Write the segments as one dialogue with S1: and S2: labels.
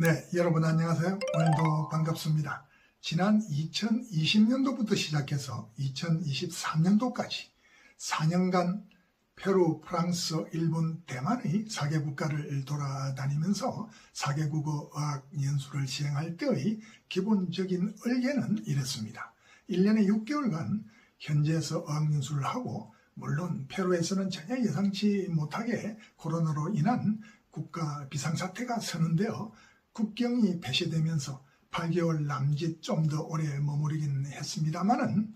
S1: 네, 여러분 안녕하세요. 오늘도 반갑습니다. 지난 2020년도부터 시작해서 2023년도까지 4년간 페루, 프랑스, 일본, 대만의 4개 국가를 돌아다니면서 4개 국어 어학 연수를 시행할 때의 기본적인 얼개는 이랬습니다. 1년에 6개월간 현지에서 어학 연수를 하고 물론 페루에서는 전혀 예상치 못하게 코로나로 인한 국가 비상사태가 선언되어 국경이 폐쇄되면서 8개월 남짓 좀 더 오래 머무르긴 했습니다만은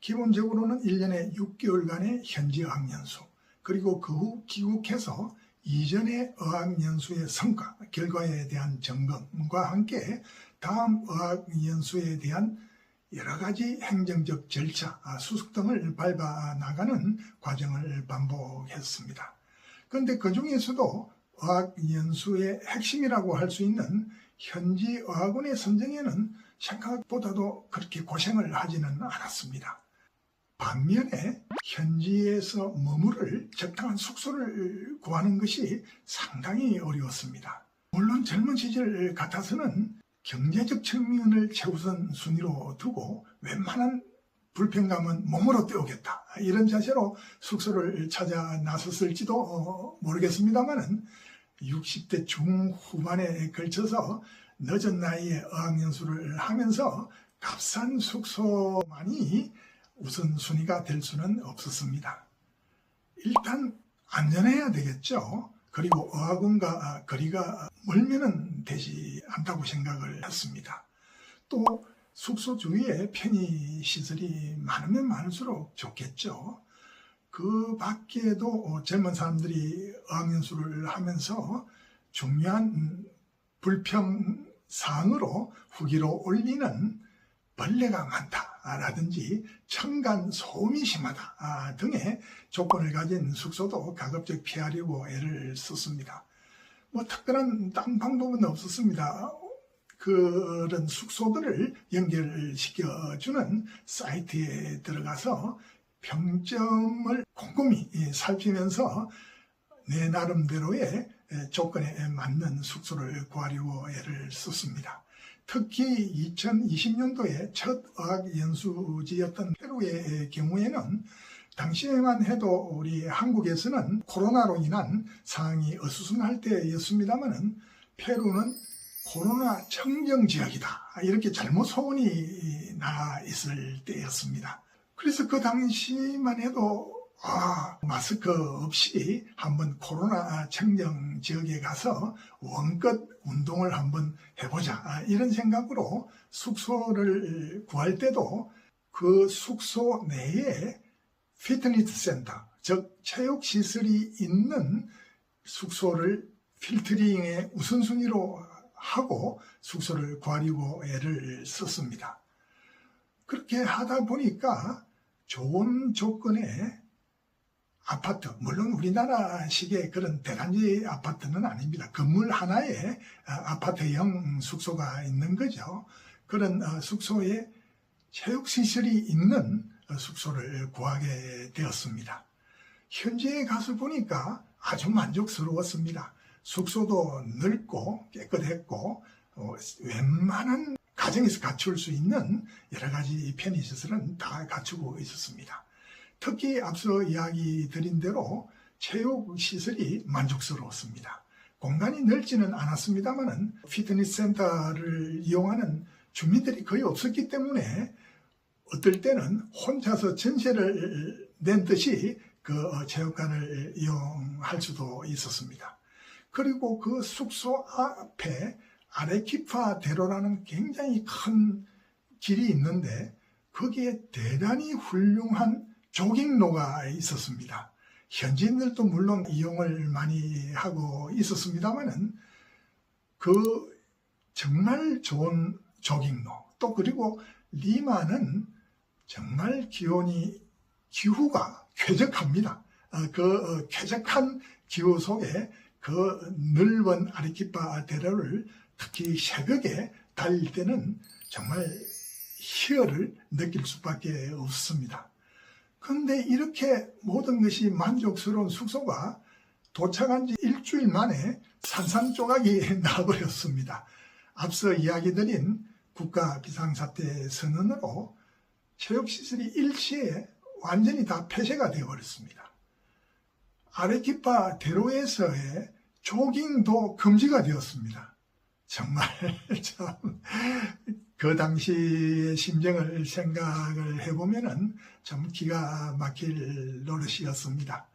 S1: 기본적으로는 1년에 6개월간의 현지 어학연수 그리고 그 후 귀국해서 이전의 어학연수의 성과, 결과에 대한 점검과 함께 다음 어학연수에 대한 여러 가지 행정적 절차, 아, 수습 등을 밟아 나가는 과정을 반복했습니다. 그런데 그 중에서도 어학 연수의 핵심이라고 할 수 있는 현지 어학원의 선정에는 생각보다도 그렇게 고생을 하지는 않았습니다. 반면에 현지에서 머무를 적당한 숙소를 구하는 것이 상당히 어려웠습니다. 물론 젊은 시절 같아서는 경제적 측면을 최우선 순위로 두고 웬만한 불편감은 몸으로 때우겠다. 이런 자세로 숙소를 찾아 나섰을지도 모르겠습니다만은 60대 중후반에 걸쳐서 늦은 나이에 어학연수를 하면서 값싼 숙소만이 우선순위가 될 수는 없었습니다. 일단 안전해야 되겠죠. 그리고 어학원과 거리가 멀면은 되지 않다고 생각을 했습니다. 또 숙소 주위에 편의 시설이 많으면 많을수록 좋겠죠. 그 밖에도 젊은 사람들이 어학연수를 하면서 중요한 불평 사항으로 후기로 올리는 벌레가 많다라든지 청간 소음이 심하다 아, 등의 조건을 가진 숙소도 가급적 피하려고 애를 썼습니다. 뭐 특별한 딴 방법은 없었습니다. 그런 숙소들을 연결시켜주는 사이트에 들어가서 평점을 꼼꼼히 살피면서 내 나름대로의 조건에 맞는 숙소를 구하려고 애를 썼습니다. 특히 2020년도에 첫 어학연수지였던 페루의 경우에는 당시에만 해도 우리 한국에서는 코로나로 인한 상황이 어수선할 때였습니다만은 페루는 코로나 청정 지역이다. 이렇게 잘못 소문이 나 있을 때였습니다. 그래서 그 당시만 해도 아, 마스크 없이 한번 코로나 청정 지역에 가서 원껏 운동을 한번 해보자. 아, 이런 생각으로 숙소를 구할 때도 그 숙소 내에 피트니스 센터, 즉 체육 시설이 있는 숙소를 필터링의 우선순위로 하고 숙소를 구하려고 애를 썼습니다. 그렇게 하다 보니까 좋은 조건의 아파트, 물론 우리나라식의 그런 대단지 아파트는 아닙니다. 건물 하나에 아파트형 숙소가 있는 거죠. 그런 어, 숙소에 체육 시설이 있는 숙소를 구하게 되었습니다. 현지에 가서 보니까 아주 만족스러웠습니다. 숙소도 넓고 깨끗했고 어, 웬만한 가정에서 갖출 수 있는 여러 가지 편의시설은 다 갖추고 있었습니다. 특히 앞서 이야기 드린 대로 체육 시설이 만족스러웠습니다. 공간이 넓지는 않았습니다만은 피트니스 센터를 이용하는 주민들이 거의 없었기 때문에 어떨 때는 혼자서 전세를 낸 듯이 그 체육관을 이용할 수도 있었습니다. 그리고 그 숙소 앞에 아레키파 대로라는 굉장히 큰 길이 있는데 거기에 대단히 훌륭한 조깅로가 있었습니다. 현지인들도 물론 이용을 많이 하고 있었습니다만은 그 정말 좋은 조깅로 또 그리고 리마는 정말 기온이 기후가 쾌적합니다. 어, 그 어, 쾌적한 기후 속에 그 넓은 아리키파 대로를 특히 새벽에 달릴 때는 정말 희열을 느낄 수밖에 없습니다. 그런데 이렇게 모든 것이 만족스러운 숙소가 도착한 지 일주일 만에 산산조각이 나버렸습니다. 앞서 이야기 드린 국가 비상사태 선언으로 체육시설이 일시에 완전히 다 폐쇄가 되어버렸습니다. 아레키파 대로에서의 조깅도 금지가 되었습니다. 정말 참 그 당시의 심정을 생각을 해보면은 참 기가 막힐 노릇이었습니다.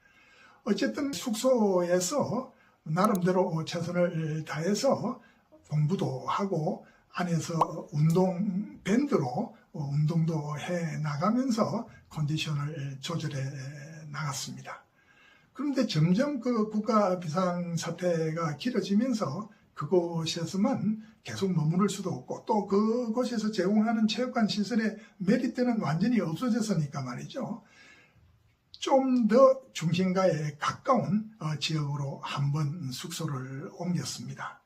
S1: 어쨌든 숙소에서 나름대로 최선을 다해서 공부도 하고 안에서 운동 밴드로 운동도 해 나가면서 컨디션을 조절해 나갔습니다. 그런데 점점 그 국가 비상 사태가 길어지면서 그곳에서만 계속 머무를 수도 없고 또 그곳에서 제공하는 체육관 시설의 메리트는 완전히 없어졌으니까 말이죠. 좀 더 중심가에 가까운 어, 지역으로 한번 숙소를 옮겼습니다.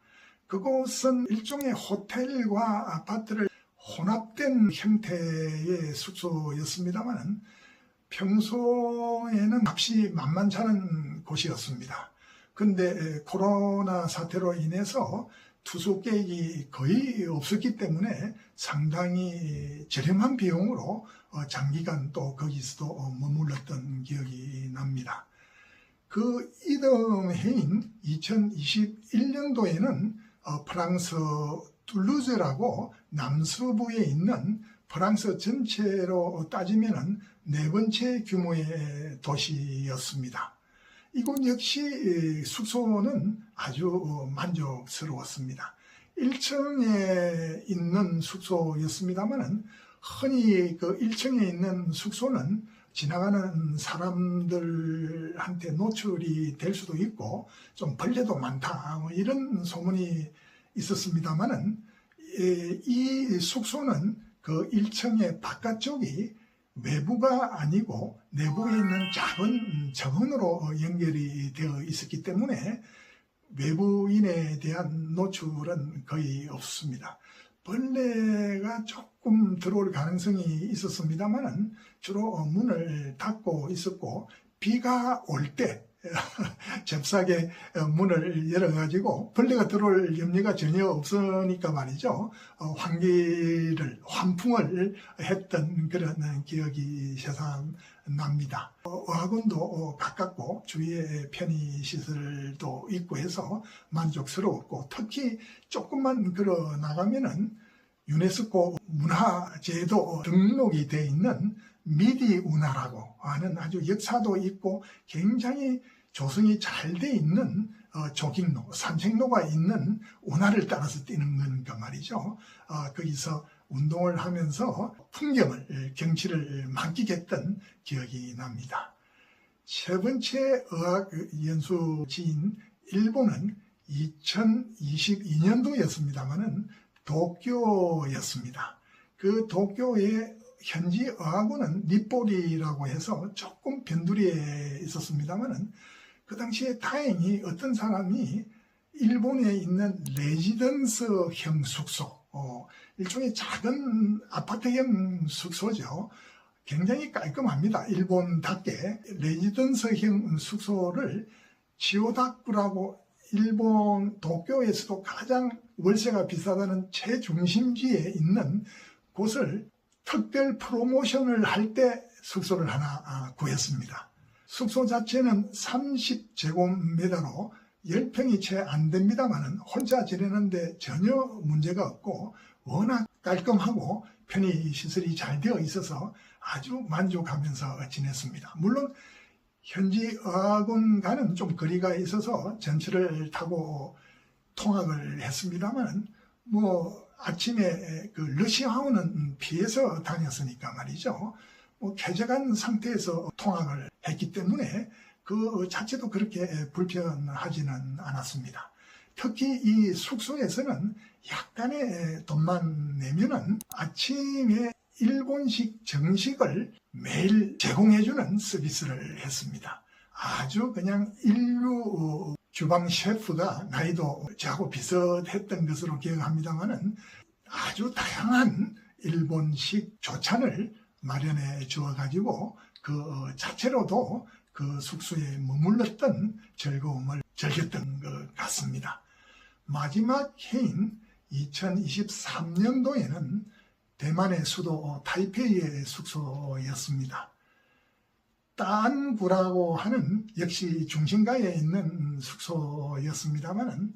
S1: 그곳은 일종의 호텔과 아파트를 혼합된 형태의 숙소였습니다만 평소에는 값이 만만찮은 곳이었습니다. 근데 코로나 사태로 인해서 투숙 계획이 거의 없었기 때문에 상당히 저렴한 비용으로 어, 장기간 또 거기서도 어, 머물렀던 기억이 납니다. 그 이듬해인 2021년도에는 어, 프랑스 툴루즈라고 남서부에 있는 프랑스 전체로 따지면 네 번째 규모의 도시였습니다. 이곳 역시 숙소는 아주 만족스러웠습니다. 1층에 있는 숙소였습니다만은 흔히 그 1층에 있는 숙소는 지나가는 사람들한테 노출이 될 수도 있고 좀 벌레도 많다 뭐 이런 소문이 있었습니다만은 이 숙소는 그 1층의 바깥쪽이 외부가 아니고 내부에 있는 작은 정원으로 연결이 되어 있었기 때문에 외부인에 대한 노출은 거의 없습니다. 벌레가 조금 들어올 가능성이 있었습니다만은 주로 문을 닫고 있었고 비가 올 때 잽싸게 문을 열어가지고 벌레가 들어올 염려가 전혀 없으니까 말이죠. 어, 환기를 환풍을 했던 그런 기억이 새삼납니다. 어, 어학원도 어, 가깝고 주위에 편의 시설도 있고 해서 만족스러웠고 특히 조금만 걸어 나가면은 유네스코 문화재도 등록이 돼 있는 미디 운하라고 하는 아주 역사도 있고 굉장히 조성이 잘 돼 있는 어, 조깅로, 산책로가 있는 운하를 따라서 뛰는 거니까 말이죠. 어, 거기서 운동을 하면서 풍경을, 경치를 만끽했던 기억이 납니다. 세 번째 어학 연수지인 일본은 2022년도였습니다만은 도쿄였습니다. 그 도쿄의 현지 어학원은 니뽀리라고 해서 조금 변두리에 있었습니다만은 그 당시에 다행히 어떤 사람이 일본에 있는 레지던스형 숙소, 어, 일종의 작은 아파트형 숙소죠. 굉장히 깔끔합니다. 일본답게 레지던스형 숙소를 지오다쿠라고 일본 도쿄에서도 가장 월세가 비싸다는 최중심지에 있는 곳을 특별 프로모션을 할 때 숙소를 하나 아, 구했습니다. 숙소 자체는 30제곱미터로 10평이 채 안 됩니다만은 혼자 지내는데 전혀 문제가 없고 워낙 깔끔하고 편의 시설이 잘 되어 있어서 아주 만족하면서 지냈습니다. 물론 현지 어학원과는 좀 거리가 있어서 전철을 타고 통학을 했습니다만 뭐 아침에 그 러시아원은 피해서 다녔으니까 말이죠. 뭐 쾌적한 상태에서 통학을 했기 때문에 그 자체도 그렇게 불편하지는 않았습니다. 특히 이 숙소에서는 약간의 돈만 내면은 아침에 일본식 정식을 매일 제공해주는 서비스를 했습니다. 아주 그냥 인류 주방 셰프가 나이도 저하고 비슷했던 것으로 기억합니다만은 아주 다양한 일본식 조찬을 마련해 주어 가지고 그 자체로도 그 숙소에 머물렀던 즐거움을 즐겼던 것 같습니다. 마지막 해인 2023년도에는 대만의 수도 타이페이의 숙소였습니다. 딴구라고 하는 역시 중심가에 있는 숙소였습니다만은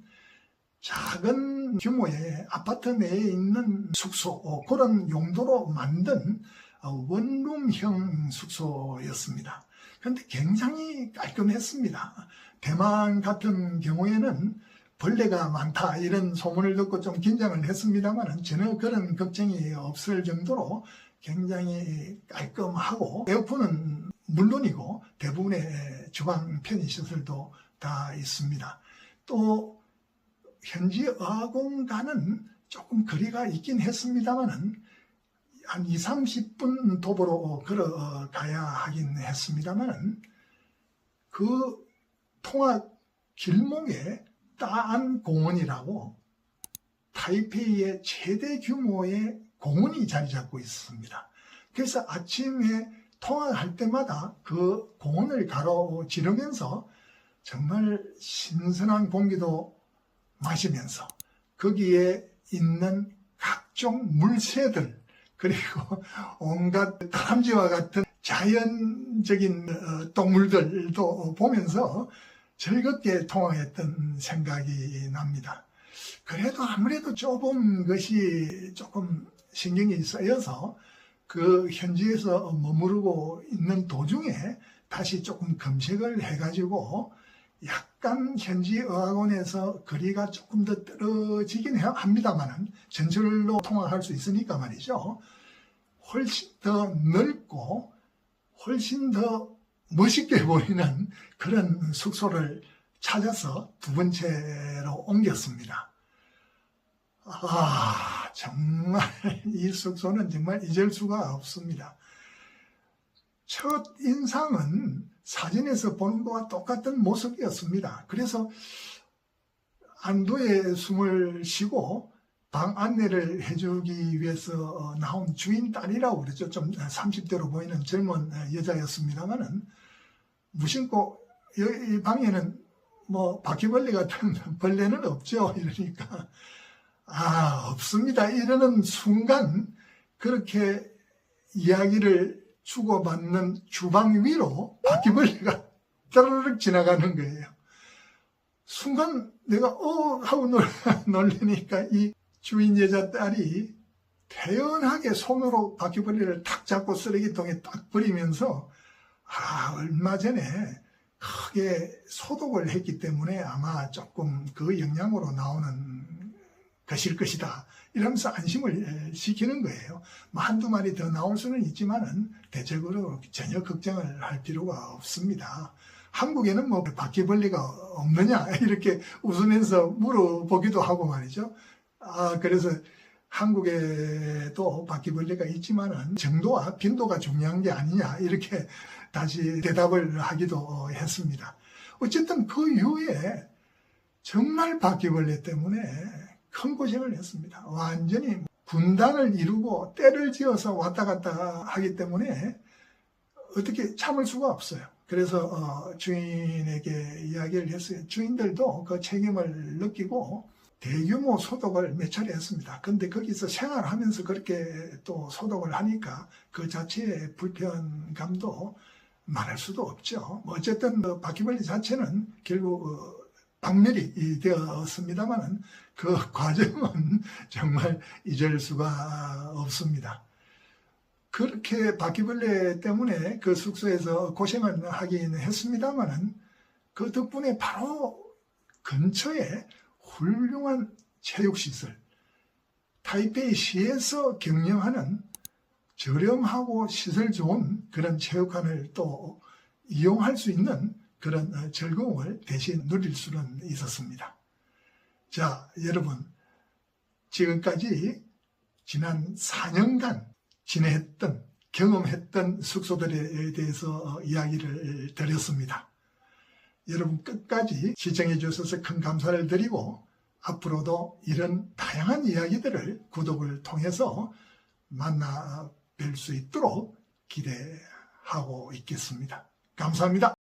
S1: 작은 규모의 아파트 내에 있는 숙소 어, 그런 용도로 만든 어, 원룸형 숙소였습니다. 그런데 굉장히 깔끔했습니다. 대만 같은 경우에는 벌레가 많다 이런 소문을 듣고 좀 긴장을 했습니다만 전혀 그런 걱정이 없을 정도로 굉장히 깔끔하고 에어컨은 물론이고 대부분의 주방 편의시설도 다 있습니다. 또 현지 어학원과는 조금 거리가 있긴 했습니다만은 한 2, 30분 도보로 걸어가야 하긴 했습니다만은 그 통학 길목에 따안 공원이라고 타이페이의 최대 규모의 공원이 자리 잡고 있습니다. 그래서 아침에 통학할 때마다 그 공원을 가로지르면서 정말 신선한 공기도 마시면서 거기에 있는 각종 물새들 그리고 온갖 다람쥐와 같은 자연적인 어, 동물들도 보면서 즐겁게 통화했던 생각이 납니다. 그래도 아무래도 좁은 것이 조금 신경이 쓰여서 그 현지에서 머무르고 있는 도중에 다시 조금 검색을 해가지고 약 간 현지 어학원에서 거리가 조금 더 떨어지긴 해- 합니다만은 전철로 통학할 수 있으니까 말이죠. 훨씬 더 넓고 훨씬 더 멋있게 보이는 그런 숙소를 찾아서 두 번째로 옮겼습니다. 아, 정말 이 숙소는 정말 잊을 수가 없습니다. 첫 인상은 사진에서 보는 것과 똑같은 모습이었습니다. 그래서 안도의 숨을 쉬고 방 안내를 해주기 위해서 나온 주인 딸이라고 그랬죠. 좀 30대로 보이는 젊은 여자였습니다만은 무심코 이 방에는 뭐 바퀴벌레 같은 벌레는 없죠. 이러니까 아 없습니다. 이러는 순간 그렇게 이야기를 주고받는 주방 위로 바퀴벌레가 따르륵 지나가는 거예요. 순간 내가 어 하고 놀, 놀래니까 이 주인 여자 딸이 태연하게 손으로 바퀴벌레를 탁 잡고 쓰레기통에 딱 버리면서 아 얼마 전에 크게 소독을 했기 때문에 아마 조금 그 영향으로 나오는 것일 것이다. 이러면서 안심을 시키는 거예요. 뭐 한두 마리 더 나올 수는 있지만은 대체적으로 전혀 걱정을 할 필요가 없습니다. 한국에는 뭐 바퀴벌레가 없느냐 이렇게 웃으면서 물어보기도 하고 말이죠. 아 그래서 한국에도 바퀴벌레가 있지만은 정도와 빈도가 중요한 게 아니냐 이렇게 다시 대답을 하기도 했습니다. 어쨌든 그 이후에 정말 바퀴벌레 때문에 큰 고생을 했습니다. 완전히 분단을 이루고 때를 지어서 왔다 갔다 하기 때문에 어떻게 참을 수가 없어요. 그래서 어, 주인에게 이야기를 했어요. 주인들도 그 책임을 느끼고 대규모 소독을 몇 차례 했습니다. 근데 거기서 생활하면서 그렇게 또 소독을 하니까 그 자체의 불편감도 말할 수도 없죠. 뭐 어쨌든 그 바퀴벌레 자체는 결국 어, 박멸이 되었습니다만은 그 과정은 정말 잊을 수가 없습니다. 그렇게 바퀴벌레 때문에 그 숙소에서 고생을 하긴 했습니다만은 그 덕분에 바로 근처에 훌륭한 체육시설, 타이페이 시에서 경영하는 저렴하고 시설 좋은 그런 체육관을 또 이용할 수 있는 그런 어, 즐거움을 대신 누릴 수는 있었습니다. 자, 여러분, 지금까지 지난 4년간 지내했던, 경험했던 숙소들에 대해서 어, 이야기를 드렸습니다. 여러분 끝까지 시청해 주셔서 큰 감사를 드리고 앞으로도 이런 다양한 이야기들을 구독을 통해서 만나 뵐 수 있도록 기대하고 있겠습니다. 감사합니다.